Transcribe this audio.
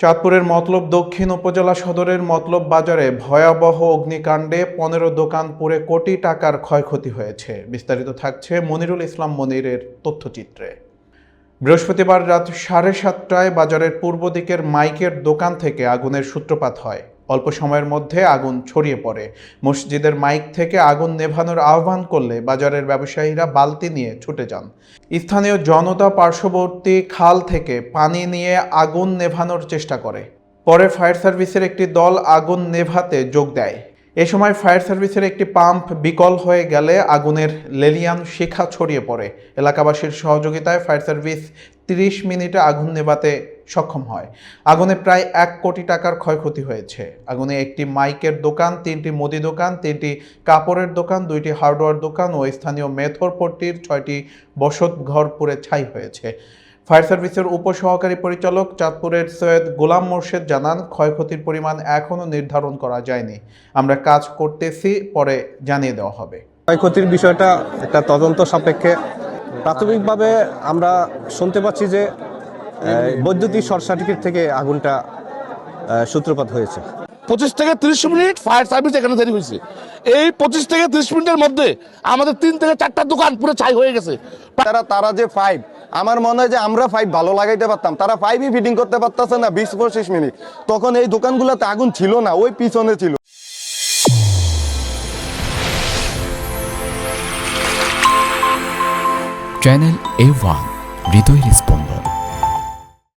চাঁদপুরের মতলব দক্ষিণ উপজেলা সদরের মতলব বাজারে ভয়াবহ অগ্নিকাণ্ডে পনেরো দোকান পুড়ে কোটি টাকার ক্ষয়ক্ষতি হয়েছে। বিস্তারিত থাকছে মনিরুল ইসলাম মনিরের তথ্যচিত্রে। বৃহস্পতিবার রাত সাড়ে সাতটায় বাজারের পূর্ব দিকের মাইকের দোকান থেকে আগুনের সূত্রপাত হয়। অল্প সময়ের মধ্যে আগুন ছড়িয়ে পড়ে। মসজিদের মাইক থেকে আগুন নেভানোর আহ্বান করলে বাজারের ব্যবসায়ীরা বালতি নিয়ে ছুটে যান। স্থানীয় জনতা পার্শ্ববর্তী খাল থেকে পানি নিয়ে আগুন নেভানোর চেষ্টা করে। পরে ফায়ার সার্ভিসের একটি দল আগুন নেভাতে যোগ দেয়। এ সময় ফায়ার সার্ভিসের একটি পাম্প বিকল হয়ে গেলে আগুনের লেলিয়ান শিখা ছড়িয়ে পড়ে। এলাকাবাসীর সহযোগিতায় ফায়ার সার্ভিস তিরিশ মিনিটে আগুন নেভাতে সক্ষম হয়। আগুনে প্রায় এক কোটি টাকার ক্ষয়ক্ষতি হয়েছে। আগুনে একটি মাইকের দোকান, তিনটি মুদি দোকান, তিনটি কাপড়ের দোকান, দুইটি হার্ডওয়্যার দোকান ও স্থানীয় মেথর পট্টির ছয়টি বসত ঘর পুড়ে ছাই হয়েছে। ফায়ার সার্ভিসের উপসহকারী পরিচালক চাঁদপুরের সৈয়দ গোলাম মোর্শেদ জানান ক্ষয়ক্ষতির পরিমাণ এখনও নির্ধারণ করা যায়নি। আমরা কাজ করতেছি পরে জানিয়ে দেওয়া হবে। ক্ষয়ক্ষতির বিষয়টা একটা তদন্ত সাপেক্ষে। প্রাথমিকভাবে আমরা শুনতে পাচ্ছি যে বৈদ্যুতিক শর্ট সার্কিট থেকে আগুনটা সূত্রপাত হয়েছে। পঁচিশ থেকে তিরিশ মিনিট ফায়ার সার্ভিস এখানে দেরি হয়েছে। এই পঁচিশ থেকে তিরিশ মিনিটের মধ্যে আমাদের তিন থেকে চারটা দোকান পুরো ছাই হয়ে গেছে। তারা তারা যে ফাইভ আমার মনে হয় যে আমরা ফাইভ ভালো লাগাইতে পারতাম। তারা ফাইভই ফিটিং করতে পারতেছে না, বিশ পঁচিশ মিনিট। তখন এই দোকানগুলোতে আগুন ছিল না, ওই পিছনে ছিল। চ্যানেল এ ওয়ান হৃদয় স্পন্দন